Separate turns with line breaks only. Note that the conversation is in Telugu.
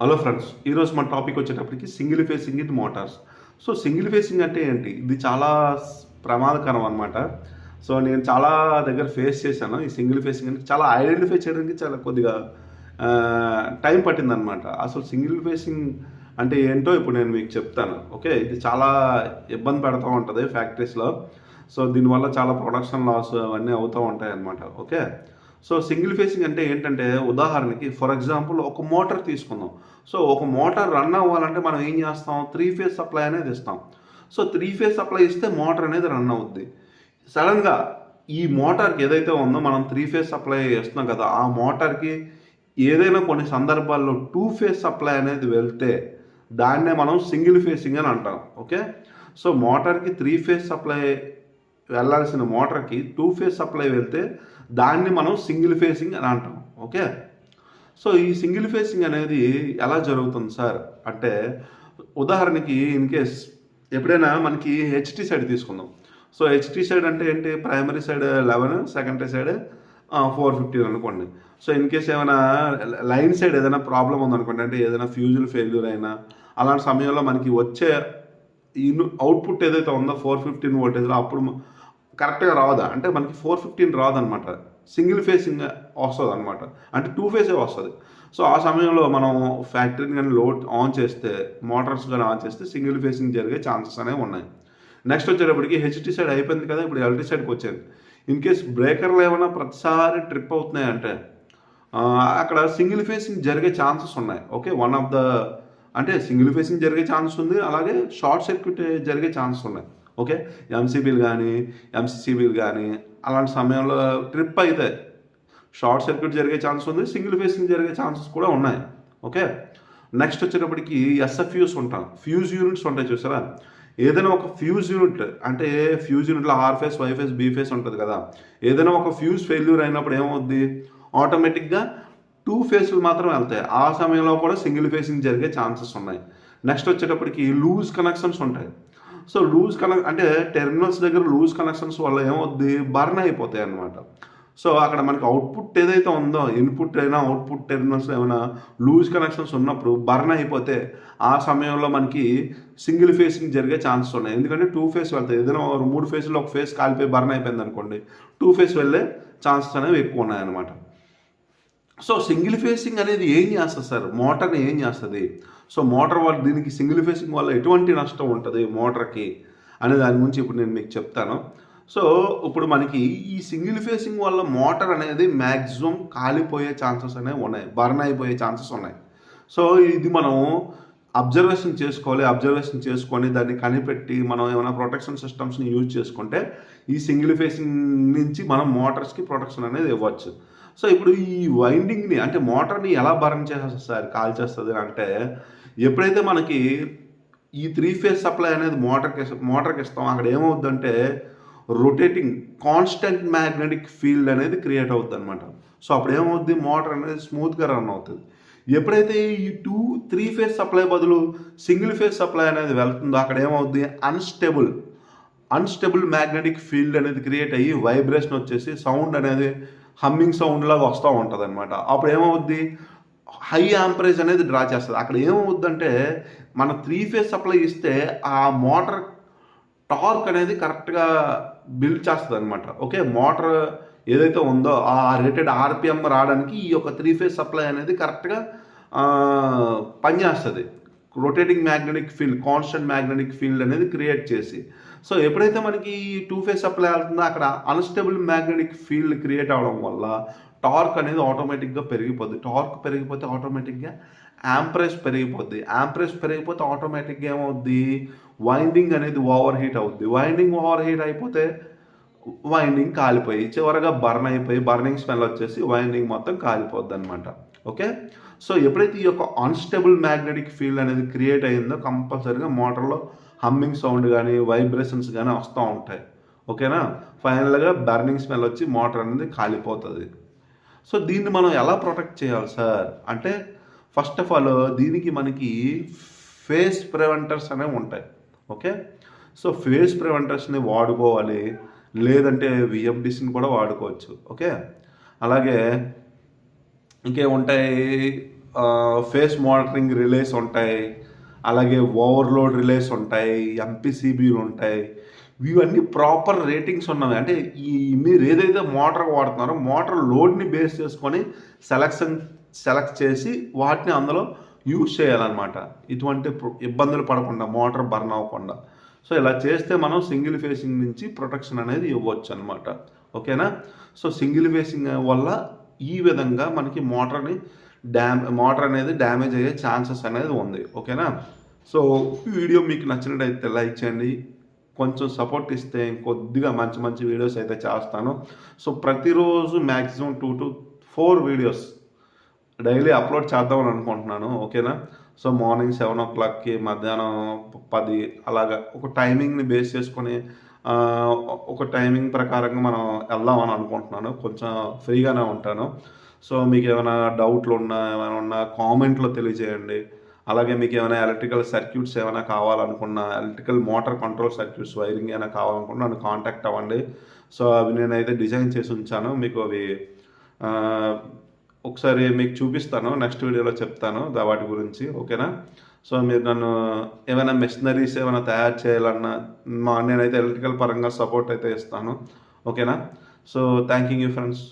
హలో ఫ్రెండ్స్ ఈరోజు మన టాపిక్ వచ్చేటప్పటికి single phasing in motors so single phasing అంటే ఏంటి? ఇది చాలా ప్రమాదకరం అనమాట సో నేను చాలా దగ్గర ఫేస్ చేశాను. ఈ సింగిల్ ఫేసింగ్ అంటే చాలా ఐడెంటిఫై చేయడానికి చాలా కొద్దిగా టైం పట్టిందనమాట అసలు సింగిల్ ఫేసింగ్ అంటే ఏంటో ఇప్పుడు నేను మీకు చెప్తాను. ఓకే ఇది చాలా ఇబ్బంది పెడతా ఉంటుంది ఫ్యాక్టరీస్లో సో దీనివల్ల చాలా ప్రొడక్షన్ లాస్ అవన్నీ అవుతూ ఉంటాయి అన్నమాట ఓకే సో సింగిల్ ఫేసింగ్ అంటే ఏంటంటే ఉదాహరణకి ఫర్ ఎగ్జాంపుల్ ఒక మోటార్ తీసుకుందాం. సో ఒక మోటార్ రన్ అవ్వాలంటే మనం ఏం చేస్తాం? త్రీ ఫేజ్ సప్లై అనేది ఇస్తాం సో త్రీ ఫేజ్ సప్లై ఇస్తే మోటార్ అనేది రన్ అవుద్ది. సడన్గా ఈ మోటార్కి ఏదైతే ఉందో మనం త్రీ ఫేజ్ సప్లై చేస్తున్నాం కదా ఆ మోటార్కి ఏదైనా కొన్ని సందర్భాల్లో టూ ఫేజ్ సప్లై అనేది వెళ్తే దాన్నే మనం సింగిల్ ఫేసింగ్ అని అంటాం. ఓకే? సో మోటార్కి త్రీ ఫేజ్ సప్లై వెళ్ళాల్సిన మోటార్కి టూ ఫేజ్ సప్లై వెళ్తే దాన్ని మనం సింగిల్ ఫేసింగ్ అని అంటాం. ఓకే? సో ఈ సింగిల్ ఫేసింగ్ అనేది ఎలా జరుగుతుంది సార్? అంటే ఉదాహరణకి ఇన్ కేస్ ఎప్పుడైనా మనకి హెచ్టి సైడ్ తీసుకుందాం. సో హెచ్టి సైడ్ అంటే ఏంటి? Primary side eleven secondary side four fifteen అనుకోండి. సో ఇన్ కేస్ ఏమైనా లైన్ సైడ్ ఏదైనా ప్రాబ్లం ఉందనుకోండి అంటే ఏదైనా ఫ్యూజుల్ ఫెయిల్యూర్ అయినా అలాంటి సమయంలో మనకి వచ్చే ఇన్ అవుట్పుట్ ఏదైతే ఉందో ఫోర్ ఫిఫ్టీన్ వోల్టేజ్లో అప్పుడు కరెక్ట్గా రాదా? అంటే మనకి ఫోర్ ఫిఫ్టీన్ రాదనమాట. సింగిల్ ఫేసింగ్ వస్తుంది అనమాట అంటే టూ ఫేసే వస్తుంది. సో ఆ సమయంలో మనం ఫ్యాక్టరీని కానీ లోడ్ ఆన్ చేస్తే మోటార్స్ కానీ ఆన్ చేస్తే సింగిల్ ఫేసింగ్ జరిగే ఛాన్సెస్ అనేవి ఉన్నాయి. నెక్స్ట్ వచ్చేటప్పటికి హెచ్టీ సైడ్ అయిపోయింది కదా ఇప్పుడు ఎల్టీ సైడ్కి వచ్చేది. ఇన్ కేస్ బ్రేకర్లు ఏమైనా ప్రతిసారి ట్రిప్ అవుతున్నాయి అంటే అక్కడ సింగిల్ ఫేసింగ్ జరిగే ఛాన్సెస్ ఉన్నాయి. ఓకే వన్ ఆఫ్ ద అంటే సింగిల్ ఫేసింగ్ జరిగే ఛాన్స్ ఉంది అలాగే షార్ట్ సర్క్యూట్ జరిగే ఛాన్సెస్ ఉన్నాయి. ఓకే? ఎంసీబీలు కానీ ఎంసీసీబీలు కానీ అలాంటి సమయంలో ట్రిప్ అయితే షార్ట్ సర్క్యూట్ జరిగే ఛాన్స్ ఉంది సింగిల్ ఫేసింగ్ జరిగే ఛాన్సెస్ కూడా ఉన్నాయి. ఓకే? నెక్స్ట్ వచ్చేటప్పటికి ఎస్ఎఫ్యూస్ ఉంటాం. ఫ్యూజ్ యూనిట్స్ ఉంటాయి చూసారా? ఏదైనా ఒక ఫ్యూజ్ యూనిట్ అంటే ఫ్యూజ్ యూనిట్లో R phase Y phase B phase ఉంటుంది కదా? ఏదైనా ఒక ఫ్యూజ్ ఫెయిల్యూర్ అయినప్పుడు ఏమవుద్ది? ఆటోమేటిక్గా టూ ఫేస్లు మాత్రం వెళ్తాయి. ఆ సమయంలో కూడా సింగిల్ ఫేసింగ్ జరిగే ఛాన్సెస్ ఉన్నాయి. నెక్స్ట్ వచ్చేటప్పటికి లూజ్ కనెక్షన్స్ ఉంటాయి. సో లూజ్ కనెక్ అంటే టెర్మినల్స్ దగ్గర లూజ్ కనెక్షన్స్ వల్ల ఏమవుద్ది? బర్న్ అయిపోతాయి అన్నమాట. సో అక్కడ మనకి అవుట్పుట్ ఏదైతే ఉందో ఇన్పుట్ అయినా అవుట్పుట్ టెర్మినల్స్ ఏమైనా లూజ్ కనెక్షన్స్ ఉన్నప్పుడు బర్న్ అయిపోతే ఆ సమయంలో మనకి సింగిల్ ఫేసింగ్ జరిగే ఛాన్సెస్ ఉన్నాయి. ఎందుకంటే టూ ఫేస్ వెళ్తాయి. ఏదైనా మూడు ఫేస్లో ఒక ఫేస్ కాలిపోయి బర్న్ అయిపోయింది అనుకోండి టూ ఫేస్ వెళ్ళే ఛాన్సెస్ అనేవి ఎక్కువ ఉన్నాయన్నమాట. సో సింగిల్ ఫేసింగ్ అనేది ఏం చేస్తుంది సార్? మోటార్ని ఏం చేస్తుంది? సో మోటార్ వల్ల దీనికి సింగిల్ ఫేసింగ్ వల్ల ఎటువంటి నష్టం ఉంటుంది మోటార్కి? అనే దాని గురించి ఇప్పుడు నేను మీకు చెప్తాను. సో ఇప్పుడు మనకి ఈ సింగిల్ ఫేసింగ్ వల్ల మోటార్ అనేది మ్యాక్సిమం కాలిపోయే ఛాన్సెస్ అనేవి ఉన్నాయి. బర్న్ అయిపోయే ఛాన్సెస్ ఉన్నాయి. సో ఇది మనం అబ్జర్వేషన్ చేసుకోవాలి అబ్జర్వేషన్ చేసుకొని దాన్ని కనిపెట్టి మనం ఏమైనా ప్రొటెక్షన్ సిస్టమ్స్ని యూజ్ చేసుకుంటే ఈ సింగిల్ ఫేసింగ్ నుంచి మనం మోటార్స్కి ప్రొటెక్షన్ అనేది ఇవ్వచ్చు. సో ఇప్పుడు ఈ వైండింగ్ని అంటే మోటార్ని ఎలా బర్న్ చేసేస్తుంది సార్ కాల్ చేస్తుంది అంటే ఎప్పుడైతే మనకి ఈ త్రీ ఫేజ్ సప్లై అనేది మోటార్కి మోటార్కి ఇస్తాం అక్కడ ఏమవుద్దంటే రొటేటింగ్ కాన్స్టెంట్ మ్యాగ్నెటిక్ ఫీల్డ్ అనేది క్రియేట్ అవుద్ది అనమాట సో అప్పుడు ఏమవుద్ది? మోటార్ అనేది స్మూత్గా రన్ అవుతుంది. ఎప్పుడైతే ఈ టూ త్రీ ఫేజ్ సప్లై బదులు సింగిల్ ఫేజ్ సప్లై అనేది వెళ్తుందో అక్కడ ఏమవుద్ది? అన్స్టేబుల్ అన్స్టేబుల్ మ్యాగ్నెటిక్ ఫీల్డ్ అనేది క్రియేట్ అయ్యి వైబ్రేషన్ వచ్చేసి సౌండ్ అనేది హమ్మింగ్ సౌండ్ లాగా వస్తూ ఉంటుంది అనమాట అప్పుడు ఏమవుద్ది? హై ఆంపరేజ్ అనేది డ్రా చేస్తుంది. అక్కడ ఏమవుద్దంటే మన త్రీ ఫేజ్ సప్లై ఇస్తే ఆ మోటార్ టార్క్ అనేది కరెక్ట్గా బిల్డ్ చేస్తుంది అనమాట ఓకే మోటార్ ఏదైతే ఉందో ఆ రేటెడ్ ఆర్పిఎం రావడానికి ఈ యొక్క త్రీ ఫేజ్ సప్లై అనేది కరెక్ట్గా పనిచేస్తుంది. Rotating magnetic field constant magnetic field అనేది క్రియేట్ చేసి. సో ఎప్పుడైతే మనకి టూ ఫేజ్ సప్లై వెళ్తుందో అక్కడ అన్స్టేబుల్ మ్యాగ్నెటిక్ ఫీల్డ్ క్రియేట్ అవడం వల్ల టార్క్ అనేది ఆటోమేటిక్గా పెరిగిపోద్ది. టార్క్ పెరిగిపోతే ఆటోమేటిక్గా యాంప్రెస్ పెరిగిపోద్ది. యాంప్రెస్ పెరిగిపోతే ఆటోమేటిక్గా ఏమవుద్ది? వైండింగ్ అనేది ఓవర్ హీట్ అవుద్ది. వైండింగ్ ఓవర్ హీట్ అయిపోతే వైండింగ్ కాలిపోయి చివరగా బర్న్ అయిపోయి బర్నింగ్ స్మెల్ వచ్చేసి వైండింగ్ మొత్తం కాలిపోద్ది అనమాట ఓకే సో ఎప్పుడైతే ఈ యొక్క అన్స్టేబుల్ మ్యాగ్నెటిక్ ఫీల్డ్ అనేది క్రియేట్ అయిందో కంపల్సరీగా మోటార్లో హమ్మింగ్ సౌండ్ కానీ వైబ్రేషన్స్ కానీ వస్తూ ఉంటాయి. ఓకేనా ఫైనల్గా బర్నింగ్ స్మెల్ వచ్చి మోటార్ అనేది కాలిపోతుంది. సో దీన్ని మనం ఎలా ప్రొటెక్ట్ చేయాలి సార్ అంటే ఫస్ట్ ఆఫ్ ఆల్ దీనికి మనకి ఫేస్ ప్రివెంటర్స్ అనేవి ఉంటాయి. ఓకే సో ఫేస్ ప్రివెంటర్స్ని వాడుకోవాలి. లేదంటే విఎఫ్డిసిని కూడా వాడుకోవచ్చు. ఓకే? అలాగే ఇంకేముంటాయి? ఫేస్ మానిటరింగ్ రిలేస్ ఉంటాయి. అలాగే ఓవర్లోడ్ రిలేస్ ఉంటాయి. ఎంపీసీబీలు ఉంటాయి. ఇవన్నీ ప్రాపర్ రేటింగ్స్ ఉన్నవి. అంటే ఈ మీరు ఏదైతే మోటార్ వాడుతున్నారో మోటార్ లోడ్ని బేస్ చేసుకొని సెలక్షన్ సెలెక్ట్ చేసి వాటిని అందులో యూజ్ చేయాలన్నమాట. ఇటువంటి ఇబ్బందులు పడకుండా మోటార్ బర్న్ అవ్వకుండా. సో ఇలా చేస్తే మనం సింగిల్ ఫేసింగ్ నుంచి ప్రొటెక్షన్ అనేది ఇవ్వచ్చు అనమాట ఓకేనా? సో సింగిల్ ఫేసింగ్ వల్ల ఈ విధంగా మనకి మోటార్ని డ్యామ్ మోటార్ అనేది డ్యామేజ్ అయ్యే ఛాన్సెస్ అనేది ఉంది. ఓకేనా? సో ఈ వీడియో మీకు నచ్చినట్టయితే లైక్ చేయండి. కొంచెం సపోర్ట్ ఇస్తే కొద్దిగా మంచి మంచి వీడియోస్ అయితే చేస్తాను. సో ప్రతిరోజు maximum two to four videos daily upload చేద్దామని అనుకుంటున్నాను. ఓకేనా? సో మార్నింగ్ సెవెన్ ఓ క్లాక్కి మధ్యాహ్నం పది అలాగా ఒక టైమింగ్ని బేస్ చేసుకొని ఒక టైమింగ్ ప్రకారంగా మనం వెళ్దామని అనుకుంటున్నాను. కొంచెం ఫ్రీగానే ఉంటాను. సో మీకు ఏమైనా డౌట్లు ఉన్నా ఏమైనా ఉన్నా కామెంట్లో తెలియజేయండి. అలాగే మీకు ఏమైనా ఎలక్ట్రికల్ సర్క్యూట్స్ ఏమైనా కావాలనుకున్నా electrical motor control circuits wiring ఏమైనా కావాలనుకున్నా నన్ను కాంటాక్ట్ అవ్వండి. సో అవి నేనైతే డిజైన్ చేసి ఉంచాను. మీకు అవి ఒకసారి మీకు చూపిస్తాను నెక్స్ట్ వీడియోలో చెప్తాను వాటి గురించి ఓకేనా? సో మీరు నన్ను ఏమైనా మెషినరీస్ ఏమైనా తయారు చేయాలన్నా మా నేనైతే ఎలక్ట్రికల్ పరంగా సపోర్ట్ అయితే ఇస్తాను ఓకేనా? So thank you friends